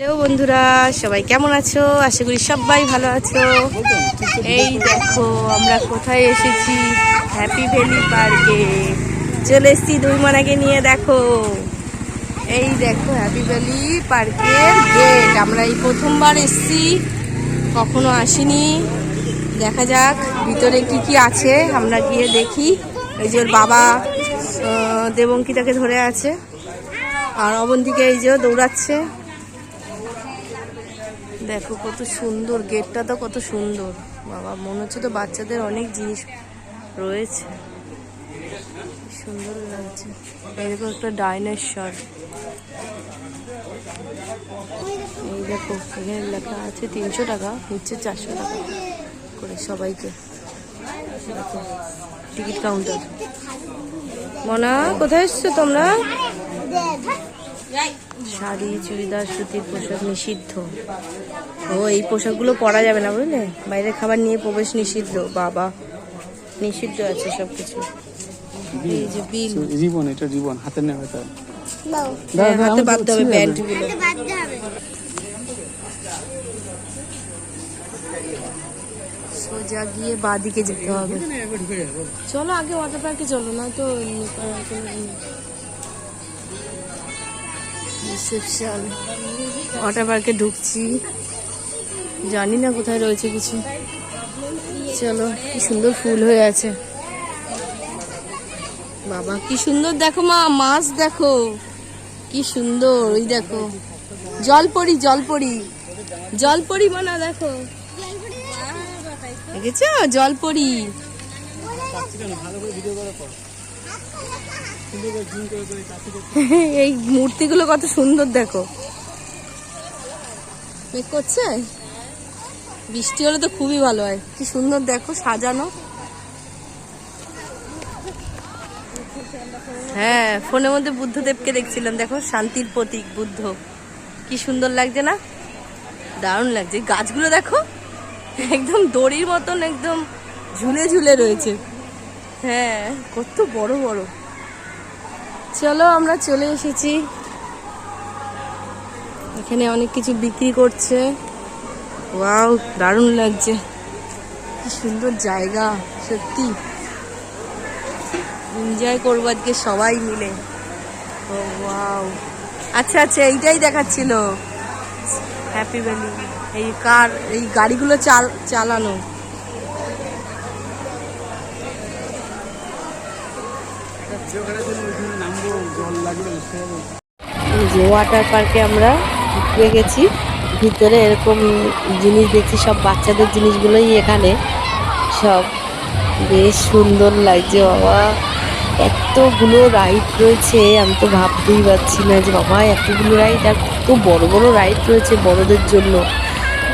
Hello বন্ধুরা, সবাই কেমন আছো? আশা করি সবাই ভালো আছো। এই দেখো, আমরা কোথায় এসেছি? হ্যাপি ভ্যালি পার্কে চলে এসেছি দুইমানাকে নিয়ে, দেখো। এই দেখো হ্যাপি ভ্যালি পার্কের গেট আমরা এই প্রথমবার এসেছি, কখনো আসিনি। দেখা যাক, ভিতরে কি কি আছে। আমরা গিয়ে দেখি। এই যে ওর বাবা দেবঙ্কিতাকে ধরে আছে। আর অবন্তিকে এই যে দৌড়াচ্ছে। দেখো কত সুন্দর, গেটটা তো কত সুন্দর। বাবা, মনে হচ্ছে তো বাচ্চাদের অনেক জিনিস রয়েছে। সুন্দর লাগছে। এরকম একটা ডাইনোসর। এই দেখো, এখানে লেখা আছে তিনশো টাকা হচ্ছে চারশো টাকা করে সবাইকে। দেখো, টিকিট কাউন্টার। মনা, কোথায় এসছো তোমরা? শাড়ি চুড়িদার সুতির পোশাক নিষিদ্ধ। ও এই পোশাকগুলো পরা যাবে না বুঝলে? বাইরে খাবার নিয়ে প্রবেশ নিষিদ্ধ বাবা। নিষিদ্ধ আছে সব কিছু এই যে বিল। রিবন এটা রিবন হাতে নেওয়া এটা হ্যাঁ, হাতে বাঁধতে হবে প্যান্টগুলো। সোজা গিয়ে বাদিকে যেতে হবে। চলো আগে ওয়াটার পার্কে চলো না তো রিসেপশন। ওয়াটার পার্কে ঢুকছি। জানি না কোথায় রয়েছে কিছু। চলো, কি সুন্দর ফুল হয়ে আছে। বাবা, কি সুন্দর দেখো মা, মাছ দেখো। কি সুন্দর, ওই দেখো। জলপরি জলপরি। জলপরি মানা, দেখো। দেখেছ? জলপরি। এই মূর্তিগুলো কত সুন্দর, দেখো। করছে? বৃষ্টি হলে তো খুবই ভালো হয়। কি সুন্দর, দেখো, সাজানো। হ্যাঁ ফোনের মধ্যে বুদ্ধদেবকে দেখছিলাম, দেখো, শান্তির প্রতীক, বুদ্ধ। কি সুন্দর লাগছে না? দারুণ লাগছে। গাছগুলো, দেখো, একদম দড়ির মতন, একদম ঝুলে ঝুলে রয়েছে। হ্যাঁ কত বড় বড়। চলো, আমরা চলে এসেছি। এখানে অনেক কিছু বিক্রি করছে। ওয়াও, দারুণ লাগছে। কি সুন্দর জায়গা, সত্যি। এনজয় করব আজকে সবাই মিলে। ও, ওয়াও। আচ্ছা আচ্ছা এইটাই দেখাচ্ছিল। হ্যাপি ভ্যালি এই কার, এই গাড়িগুলো চাল, চালানো। নামবো যে ওয়াটার পার্কে আমরা ঢুকে গেছি। ভিতরে এরকম জিনিস দেখছি, সব বাচ্চাদের জিনিসগুলোই এখানে। সব বেশ সুন্দর লাগছে, বাবা। এতগুলো রাইড রয়েছে, আমি তো ভাবতেই পারছি না যে, বাবা, এতগুলো রাইড আর কত বড় বড় রাইড রয়েছে বড়দের জন্য।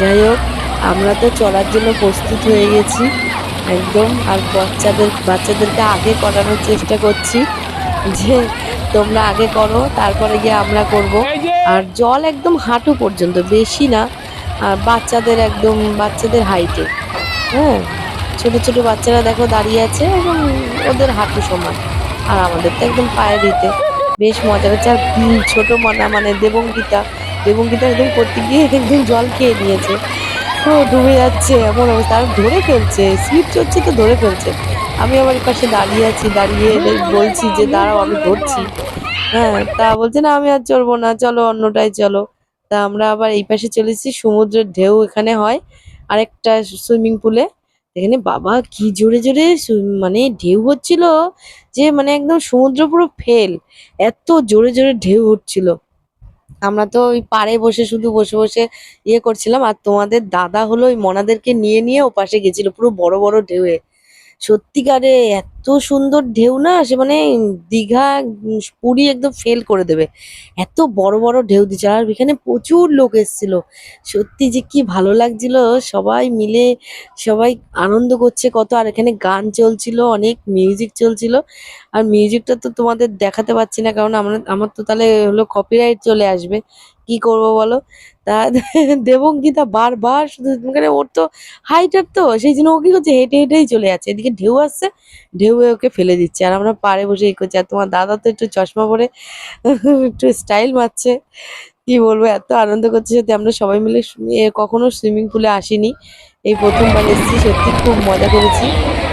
যাই হোক, আমরা তো চলার জন্য প্রস্তুত হয়ে গেছি। একদম, আর বাচ্চাদের, বাচ্চাদেরকে আগে করানোর চেষ্টা করছি। যে তোমরা আগে করো তারপরে গিয়ে আমরা করব। আর জল একদম হাঁটু পর্যন্ত বেশি না। আর বাচ্চাদের একদম বাচ্চাদের হাইটে হ্যাঁ? ছোটো ছোটো বাচ্চারা দেখো দাঁড়িয়ে আছে এবং ওদের হাঁটু সমান। আর আমাদের তো একদম পায়ে দিতে বেশ মজা হচ্ছে। আর ছোটো মনা মানে দেবঙ্কিতা দেবঙ্কিতা একদম করতে গিয়ে একদম জল খেয়ে নিয়েছে। ও ডুবে যাচ্ছে এমন অবস্থা। আর ধরে ফেলছে স্লিপ চড়ছে তো ধরে ফেলছে। আমি আমার পাশে দাঁড়িয়ে আছি, দাঁড়িয়ে বলছি যে, দাঁড়াও, আমি ধরছি। হ্যাঁ তা বলছে, না, আমি আর চড়বো না, চলো অন্যটাই চলো। তা আমরা আবার এই পাশে চলেছি সমুদ্রের ঢেউ এখানে হয় আরেকটা সুইমিং পুলে। এখানে বাবা, কি জোরে জোরে মানে ঢেউ হচ্ছিল যে মানে একদম সমুদ্র পুরো ফেল, এত জোরে জোরে ঢেউ উঠছিল আমরা তো ওই পাড়ে বসে শুধু বসে বসে ইয়ে করছিলাম, আর তোমাদের দাদা হলো ওই মনাদেরকে নিয়ে নিয়ে ও পাশে গেছিল, পুরো বড় বড় ঢেউয়ে। সত্যিকারে এত সুন্দর ঢেউ না? সে মানে দীঘা পুরী একদম ফেল করে দেবে। এত বড় বড় ঢেউ দিচ্ছে। আর এখানে প্রচুর লোক এসেছিল। সত্যি যে কি ভালো লাগছিল। সবাই মিলে সবাই আনন্দ করছে কত। আর এখানে গান চলছিল, অনেক মিউজিক চলছিল। আর মিউজিকটা তো তোমাদের দেখাতে পারছি না, কারণ আমার আমার তো তাহলে হলো কপিরাইট চলে আসবে। কি করব বলো? তা দেবঙ্গিতা বারবার শুধু মানে ওর তো হাইটার তো, সেই জন্য ও কি করছে? হেঁটে হেঁটেই চলে যাচ্ছে। এদিকে ঢেউ আসছে, ঢেউয়ে ওকে ফেলে দিচ্ছে। আর আমরা পাড়ে বসে এই করছি। আর তোমার দাদা তো একটু চশমা পরে একটু স্টাইল মারছে। কি বলব? এত আনন্দ করছে সত্যি। আমরা সবাই মিলে কখনো সুইমিং পুলে আসিনি। এই প্রথমবার এসেছি, সত্যি খুব মজা করেছি।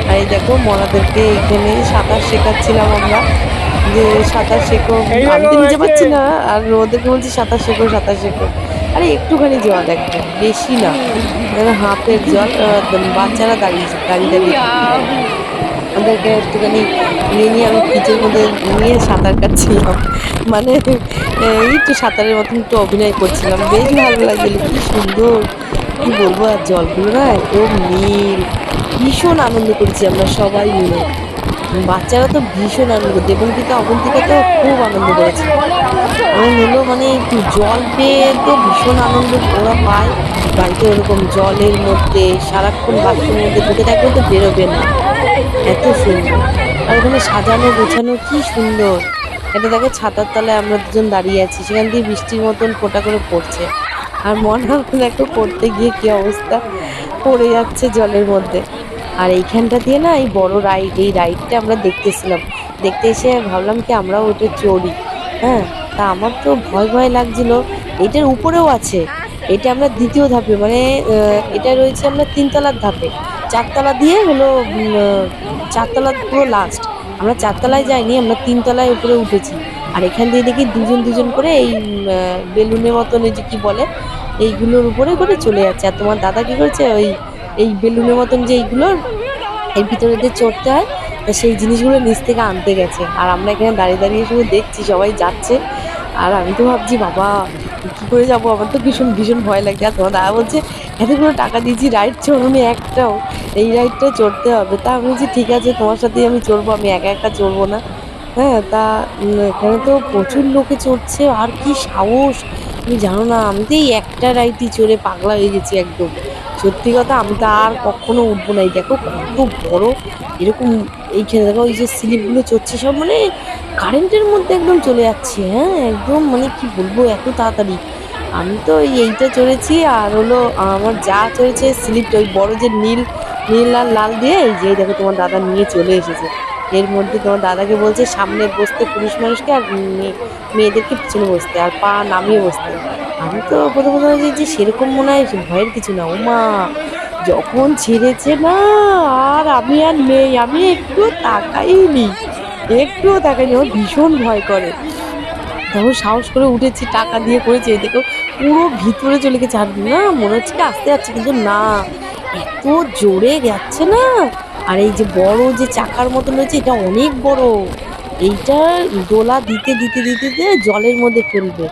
আর এই দেখো মনাদেরকে এখানে সাঁতার শেখাচ্ছিলাম আমরা। যে সাঁতার শেখো আমি তো নিজে পারছি না। আর ওদেরকে বলছি সাঁতার শেখো সাঁতার শেখো আরে একটুখানি জল একদম বেশি না। হাফের জল বাচ্চারা দাঁড়িয়ে দাঁড়িয়ে দাঁড়িয়ে ওদেরকে একটুখানি নিয়ে নিয়ে আমি পিচের মধ্যে নিয়ে সাঁতার কাটছিলাম। মানে এই একটু সাঁতারের মতন একটু অভিনয় করছিলাম। বেশ ভালো লাগছিল কি সুন্দর। কি বলব আর জলগুলো না একদম নীল। ভীষণ আনন্দ করছি আমরা সবাই মিলে। বাচ্চারা তো ভীষণ আনন্দ দেবঙ্কিতা অবন্তিকা তো খুব আনন্দ করেছে। আনন্দ হলো মানে একটু জল পেয়ে তো ভীষণ আনন্দ ওরা পায়। বাড়িতে ওরকম জলের মধ্যে, সারাক্ষণ বাথরুমের মধ্যে ঢুকে থাকলে তো বেরোবে না। এত সুন্দর। আর ওখানে সাজানো, গোছানো কি সুন্দর। এটা দেখো ছাতার তলায় আমরা দুজন দাঁড়িয়ে আছি, সেখান দিয়ে বৃষ্টির মতন ফোঁটা করে পড়ছে। আর মনে দেখো পড়তে গিয়ে কি অবস্থা? পড়ে যাচ্ছে জলের মধ্যে। আর এইখানটা দিয়ে না এই বড় রাইড এই রাইডটা আমরা দেখতেছিলাম। দেখতে এসে ভাবলাম কি আমরাও ওটা চড়ি। হ্যাঁ তা আমার তো ভয় ভয় লাগছিল। এটার উপরেও আছে। এটা আমরা দ্বিতীয় ধাপে মানে এটা রয়েছে আমরা তিনতলার ধাপে। চারতলা দিয়ে হলো চারতলা পুরো লাস্ট আমরা চারতলায় যাইনি, আমরা তিনতলায় উপরে উঠেছি। আর এখান দিয়ে দেখি দুজন দুজন করে এই বেলুনের মতন এই যে কী বলে, এইগুলোর উপরে করে চলে যাচ্ছে। আর তোমার দাদা কী করেছে? ওই এই বেলুনের মতন যে এইগুলোর এর ভিতরে দিয়ে চড়তে হয়, তা সেই জিনিসগুলো নিচ থেকে আনতে গেছে। আর আমরা এখানে দাঁড়িয়ে দাঁড়িয়ে শুধু দেখছি, সবাই যাচ্ছে। আর আমি তো ভাবছি, বাবা, কী করে যাব? আমার তো ভীষণ ভীষণ ভয় লাগছে আর তোমার দাদা বলছে, এতগুলো টাকা দিয়েছি রাইড চড়ুনি একটাও, এই রাইডটা চড়তে হবে। তা আমি বলছি, ঠিক আছে, তোমার সাথেই আমি চড়বো, আমি একা একা চড়বো না। হ্যাঁ তা এখানে তো প্রচুর লোকে চড়ছে, আর কি সাহস! তুমি জানো না, আমি তো এই একটা রাইডই চড়ে পাগলা হয়ে গেছি একদম। সত্যি কথা, আমি তো আর কখনো উঠবো না এই দেখো, কত বড় এরকম এইখানে দেখো ওই যে স্লিপগুলো চড়ছে সব মানে কারেন্টের মধ্যে একদম চলে যাচ্ছে হ্যাঁ একদম মানে কি বলব এত তাড়াতাড়ি। আমি তো এই এইটা চড়েছি, আর হলো আমার যা চড়েছে স্লিপটা, ওই বড় যে নীল নীল আর লাল দিয়ে, এই যে দেখো তোমার দাদা নিয়ে চলে এসেছে। এর মধ্যে তোমার দাদাকে বলছে সামনে বসতে পুরুষ মানুষকে আর মেয়ে- মেয়েদেরকে পিছনে বসতে, আর পা নামিয়ে বসতে। আমি তো প্রথমে ভাবছি যে সেরকম মনে হয়, ভয়ের কিছু না। ও মা, যখন ছেড়েছে না, আর আমি আর নেই আমি একটু তাকাইনি, একটুও তাকাইনি। আমার ভীষণ ভয় করে। তখন সাহস করে উঠেছি, টাকা দিয়ে করেছি। এই দেখো পুরো ভিতরে চলে গেছে। আর না, মনে হচ্ছে কি আসতে যাচ্ছে, কিন্তু না। এত জোরে যাচ্ছে না। আর এই যে বড় যে চাকার মতন রয়েছে, এটা অনেক বড়। এইটা দোলা দিতে দিতে দিতে দিতে জলের মধ্যে ফেলবে।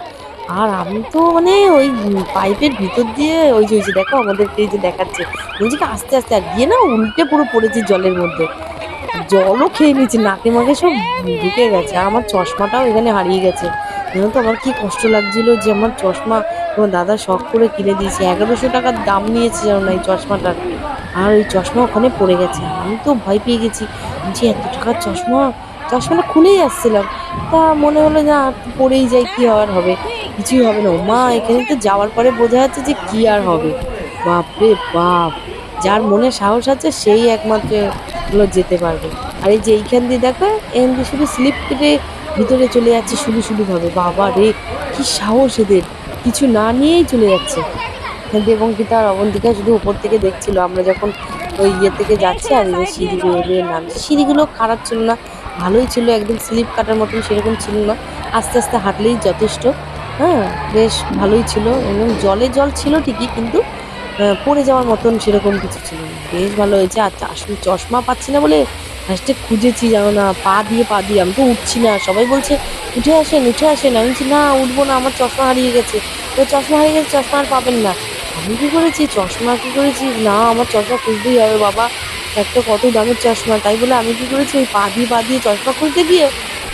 আর আমি তো মানে ওই পাইপের ভিতর দিয়ে ওই যে ওই যে দেখো আমাদেরকে এই যে দেখাচ্ছে, নিজেকে আস্তে আস্তে আর গিয়ে না উল্টে পুরো পড়েছি জলের মধ্যে। জলও খেয়ে নিয়েছি, নাকে মাকে সব ঢুকে গেছে, আর আমার চশমাটাও এখানে হারিয়ে গেছে। তো আমার কি কষ্ট লাগছিল যে আমার চশমা তোমার দাদা শখ করে কিনে দিয়েছে। এগারোশো টাকার দাম নিয়েছে যেন না এই চশমাটার। আর ওই চশমা ওখানে পড়ে গেছে। আমি তো ভয় পেয়ে গেছি। যে এত টাকার চশমা, চশমাটা খুলেই আসছিলাম। তা মনে হলো আর পরেই যাই, কি আর হবে? কিছুই হবে না। মা, এখানে তো যাওয়ার পরে বোঝা যাচ্ছে যে কি আর হবে। বাপরে বাপ! যার মনে সাহস আছে, সেই একমাত্র হলো যেতে পারবে। আর এই যে এইখান দিয়ে দেখো, এখান দিয়ে শুধু স্লিপ কেটে ভিতরে চলে যাচ্ছে শুধু শুধু ভাবে বাবা রে, কি সাহস এদের! কিছু না নিয়েই চলে যাচ্ছে। দেবঙ্কিতা আর অবন্তিকা শুধু উপর থেকে দেখছিল। আমরা যখন ওই ইয়ে থেকে যাচ্ছি, আর এই সিঁড়ি বেয়ে সিঁড়িগুলো খারাপ ছিল না, ভালোই ছিল। একদম স্লিপ কাটার মতন সেরকম ছিল না। আস্তে আস্তে হাঁটলেই যথেষ্ট। হ্যাঁ বেশ ভালোই ছিল। এবং জলে জল ছিল ঠিকই, কিন্তু পড়ে যাওয়ার মতন সেরকম কিছু ছিল না। বেশ ভালো হয়েছে। আর আসলে চশমা পাচ্ছি না বলে ফার্স্টে খুঁজেছি জানো না পা দিয়ে পা দিয়ে, আমি তো উঠছি না। সবাই বলছে, উঠে আসেন উঠে আসেন। আমি বলছি, না, উঠবো না, আমার চশমা হারিয়ে গেছে। তো চশমা হারিয়ে গেছে, চশমা আর পাবেন না। আমি কী করেছি? চশমা কী করেছি? না, আমার চশমা খুঁজতেই হবে, বাবা। একটা কত দামের চশমা, তাই বলে আমি কী করেছি? ওই পা দিয়ে পা দিয়ে চশমা খুঁজতে গিয়ে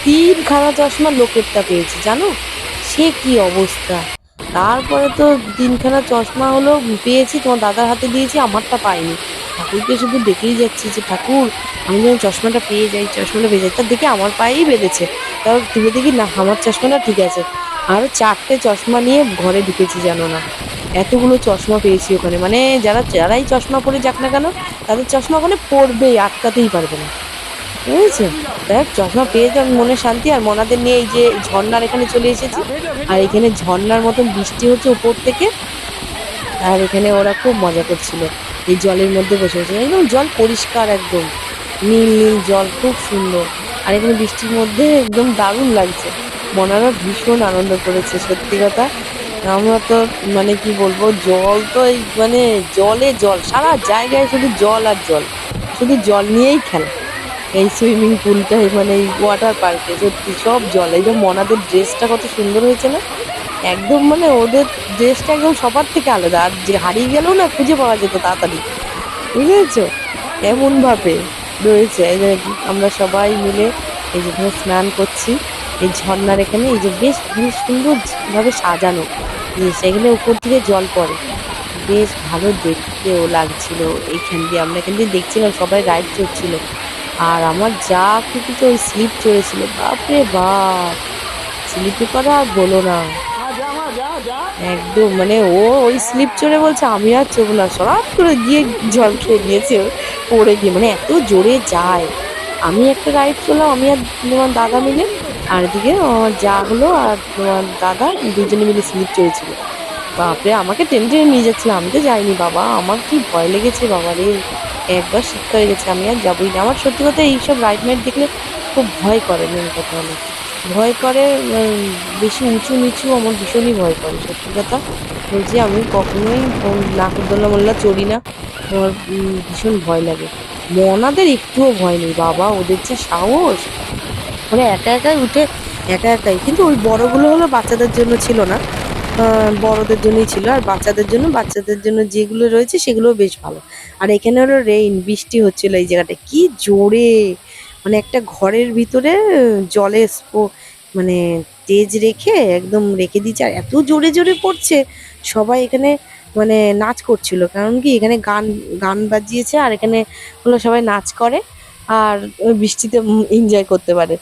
তিনখানা চশমা লোকেরটা পেয়েছি, জানো? সে কি অবস্থা? তারপরে তো তিনখানা চশমা হলো, পেয়েছি, তোমার দাদার হাতে দিয়েছি, আমারটা পাইনি। ঠাকুরকে শুধু দেখেই যাচ্ছি যে, ঠাকুর, আমি যেন চশমাটা পেয়ে যাই, চশমাটা পেয়ে যাই। তার দেখে আমার পায়েই বেঁধেছে। তারপর তুলে দেখি, না, আমার চশমাটা ঠিক আছে। আরও চারটে চশমা নিয়ে ঘরে ঢুকেছি, জানো না। এতগুলো চশমা পেয়েছি ওখানে। মানে যারা, যারাই চশমা পরে যাক না কেন, তাদের চশমা ওখানে পড়বেই আটকাতেই পারবে না। বুঝেছ? দেখ চশমা পেয়ে তো মনে শান্তি। আর মনাদের নিয়ে এই যে ঝর্নার এখানে চলে এসেছি। আর এখানে ঝর্নার মতন বৃষ্টি হচ্ছে উপর থেকে। আর এখানে ওরা খুব মজা করছিল। এই জলের মধ্যে বসে বসে। একদম জল পরিষ্কার, একদম। নীল নীল জল, খুব সুন্দর। আর এখানে বৃষ্টির মধ্যে একদম দারুণ লাগছে। মনারা ভীষণ আনন্দ করেছে, সত্যি কথা। আমরা তো মানে কি বলব, জল তো এই মানে জলে জল, সারা জায়গায় শুধু জল আর জল। শুধু জল নিয়েই খেলা। এই সুইমিং পুলটাই মানে এই ওয়াটার পার্কে, সত্যি সব জল। এই যে মনাদের ড্রেসটা কত সুন্দর হয়েছে না? একদম মানে ওদের ড্রেসটা একদম সবার থেকে আলাদা। আর যে হারিয়ে গেলেও না খুঁজে পাওয়া যেত তাড়াতাড়ি। বুঝেছ? এমন ভাবে রয়েছে। এই যে আমরা সবাই মিলে এই যে এখানে স্নান করছি। এই ঝর্ণার এখানে এই যে বেশ বেশ সুন্দর ভাবে সাজানো সেখানে উপর থেকে জল পড়ে। বেশ ভালো দেখতেও লাগছিল। এইখান দিয়ে আমরা এখান দিয়ে দেখছিলাম সবাই রাইড চড়ছিল। আর আমার যা তো ওই স্লিপ চড়েছিল। বাপরে বাপ! স্লিপে করা আর বলো না। একদম মানে ও ওই স্লিপ চড়ে বলছে, আমি আর চড়বো না। সরাত করে গিয়ে জল খেয়ে নিয়েছে, পড়ে গিয়ে। মানে এত জোরে যায়। আমি একটা রাইড করলাম, আমি আর তোমার দাদা মিলে। আর এদিকে আমার যা হলো আর তোমার দাদা দুজনে মিলে স্লিপ চড়েছিল বাপরে, আমাকে টেনে টেনে নিয়ে যাচ্ছিল। আমি তো যাইনি, বাবা। আমার কি ভয় লেগেছে, বাবা রে। একবার শিক্ষা হয়ে গেছে, আমি আর যাবোই না। আমার সত্যি কথা, এইসব রাইড মাইড দেখলে খুব ভয় করে, মেন কথা হলো। ভয় করে বেশি উঁচু নিচু আমার ভীষণই ভয় করে, সত্যি কথা বলছি, আমি কখনোই নাকুরদোল্লা মোল্লা চড়ি না। আমার ভীষণ ভয় লাগে। মনাদের একটুও ভয় নেই, বাবা, ওদের যে সাহস। মানে একা একাই উঠে, একা একাই। কিন্তু ওই বড়গুলো হলো বাচ্চাদের জন্য ছিল না। বড়দের জন্যই ছিল, আর বাচ্চাদের জন্য বাচ্চাদের জন্য যেগুলো রয়েছে সেগুলো বেশ ভালো। আর এখানে হলো রেইন বৃষ্টি হচ্ছিল এই জায়গাটা কি জোরে! মানে একটা ঘরের ভিতরে, জলে মানে তেজ রেখে একদম রেখে দিয়েছে। আর এত জোরে জোরে পড়ছে, সবাই এখানে মানে নাচ করছিল। কারণ কি, এখানে গান গান বাজিয়েছে আর এখানে হলো সবাই নাচ করে আর বৃষ্টিতে এনজয় করতে পারে।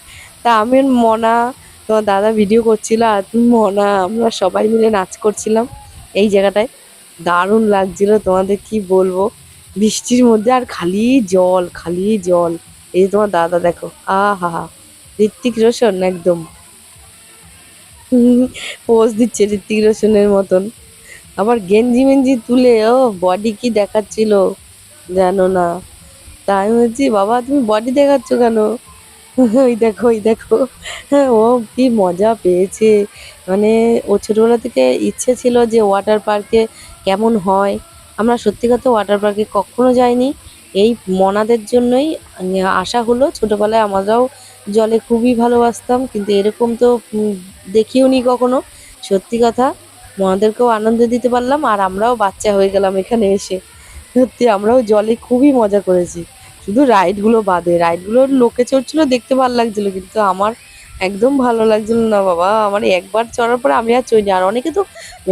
তা আমি মনা, তোমার দাদা ভিডিও করছিল আর মনা, আমরা সবাই মিলে নাচ করছিলাম এই জায়গাটায়। দারুণ লাগছিল তোমাদের কি বলব? বৃষ্টির মধ্যে আর খালি জল খালি জল। এই যে তোমার দাদা, দেখো। আহা হা হা ঋত্বিক রোশন একদম। পোজ দিচ্ছে ঋত্বিক রোশনের মতন। আবার গেঞ্জি মেঞ্জি তুলে, ও বডি কি দেখাচ্ছিল? জানো না। তাই বলছি, বাবা, তুমি বডি দেখাচ্ছ কেন? ওই দেখো ওই দেখো। হ্যাঁ ও কি মজা পেয়েছে। মানে ও ছোটোবেলা থেকে ইচ্ছে ছিল যে ওয়াটার পার্কে কেমন হয়। আমরা সত্যি কথা ওয়াটার পার্কে কখনো যাইনি। এই মনাদের জন্যই আশা হলো ছোটবেলায় আমরাও জলে খুবই ভালোবাসতাম, কিন্তু এরকম তো দেখিও নি কখনো। সত্যি কথা, মনাদেরকেও আনন্দ দিতে পারলাম, আর আমরাও বাচ্চা হয়ে গেলাম এখানে এসে। সত্যি, আমরাও জলে খুবই মজা করেছি। শুধু রাইডগুলো বাদে রাইডগুলো লোকে চড়ছিল, দেখতে ভালো লাগছিল, কিন্তু আমার একদম ভালো লাগছিল না, বাবা। আমার একবার চড়ার পরে আমি আর চড়িনি, আর অনেকে তো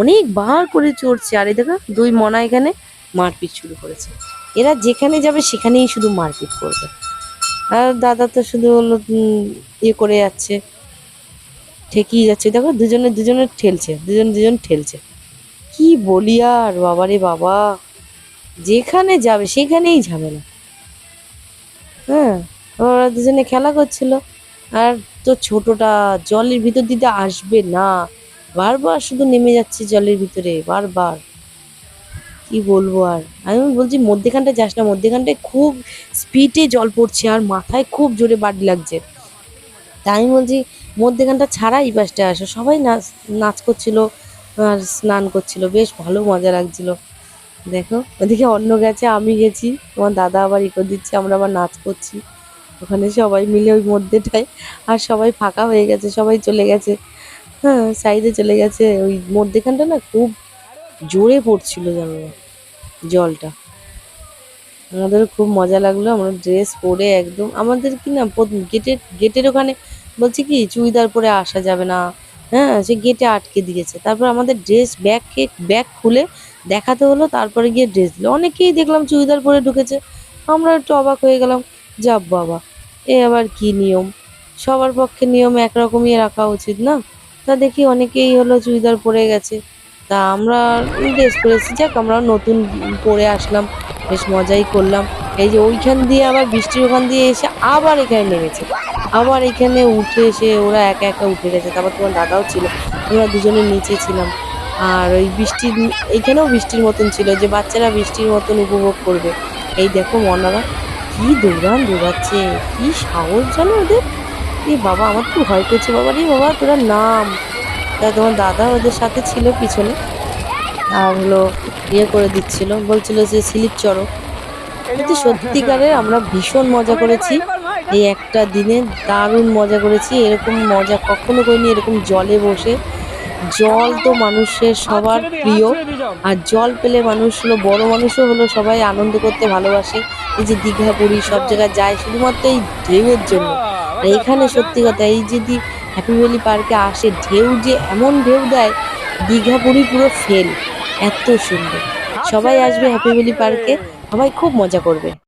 অনেকবার করে চড়ছে। আর এই দেখো, দুই মনা এখানে মারপিট শুরু করেছে। এরা যেখানে যাবে সেখানেই শুধু মারপিট করবে। আর দাদা তো শুধু হলো ইয়ে করে যাচ্ছে, ঠেকিয়ে যাচ্ছে। দেখো, দুজনে দুজনে ঠেলছে, দুজন দুজন ঠেলছে। কি বলি আর, বাবা রে বাবা। যেখানে যাবে সেখানেই ঝামেলা। হ্যাঁ ওরা দুজনে খেলা করছিল। আর তো ছোটটা জলের ভিতর দিতে আসবে না। বারবার শুধু নেমে যাচ্ছে জলের ভিতরে, বারবার। কি বলব আর? আমি বলছি মধ্যেখানটা যাস না, মধ্যেখানটায় খুব স্পিডে জল পড়ছে আর মাথায় খুব জোরে বাড়ি লাগছে। তাই আমি বলছি, মধ্যেখানটা ছাড়া এই পাশটা আসো। সবাই নাচ নাচ করছিল আর স্নান করছিল। বেশ ভালো মজা লাগছিল। দেখো, ওদিকে অন্য গেছে, আমি গেছি। তোমার দাদা আবার ই করে দিচ্ছে, আমরা আবার নাচ করছি। ওখানে সবাই মিলে ওই মধ্যেটায়। আর সবাই ফাঁকা হয়ে গেছে, সবাই চলে গেছে। হ্যাঁ সাইডে চলে গেছে। ওই মধ্যেখানটা না খুব জোরে পড়ছিল জানো জলটা। আমাদের খুব মজা লাগল, আমরা ড্রেস পরে একদম, আমাদের কি না গেটের গেটের ওখানে বলছে কি, চুড়িদার পরে আসা যাবে না হ্যাঁ সে গেটে আটকে দিয়েছে। তারপর আমাদের ড্রেস ব্যাগ ব্যাগ খুলে দেখাতে হলো, তারপরে গিয়ে ড্রেস দিল। অনেকেই দেখলাম চুড়িদার পরে ঢুকেছে, আমরা একটু অবাক হয়ে গেলাম যাব বাবা, এ আবার কি নিয়ম? সবার পক্ষে নিয়ম একরকমই রাখা উচিত না? তা দেখি অনেকেই হলো চুড়িদার পরে গেছে। তা আমরা ড্রেস পরেছি যাক আমরা নতুন পরে আসলাম, বেশ মজাই করলাম। এই যে ওইখান দিয়ে আবার বৃষ্টির ওখান দিয়ে এসে আবার এখানে নেমেছে। আবার এখানে উঠে এসে ওরা একা একা উঠে গেছে। তারপর তোমার দাদাও ছিল, আমরা দুজনে নিচে ছিলাম। আর ওই বৃষ্টির এইখানেও বৃষ্টির মতন ছিল যে বাচ্চারা বৃষ্টির মতন উপভোগ করবে। এই দেখো মনারা, কি দৌড়ান দৌড়াচ্ছে, কি সাহস জানো ওদের? এই বাবা, আমার তো ভয় করছে। বাবা রে বাবা, তোরা নাম। তা তোমার দাদা ওদের সাথে ছিল পিছনে। আর হলো ইয়ে করে দিচ্ছিল, বলছিল যে স্লিপ চড়ো। কিন্তু সত্যিকারে আমরা ভীষণ মজা করেছি। এই একটা দিনে দারুণ মজা করেছি। এরকম মজা কখনো করিনি, এরকম জলে বসে। জল তো মানুষের সবার প্রিয়। আর জল পেলে মানুষ হলো, বড় মানুষও হলো, সবাই আনন্দ করতে ভালোবাসে। এই যে দীঘা পুরী সব জায়গায় যায় শুধুমাত্র এই ঢেউয়ের জন্য। এখানে সত্যি কথা, এই যদি হ্যাপি ভ্যালি পার্কে আসে ঢেউ যে এমন ঢেউ দেয় দীঘা পুরী পুরো ফেল এত সুন্দর। সবাই আসবে হ্যাপি ভ্যালি পার্কে সবাই খুব মজা করবে।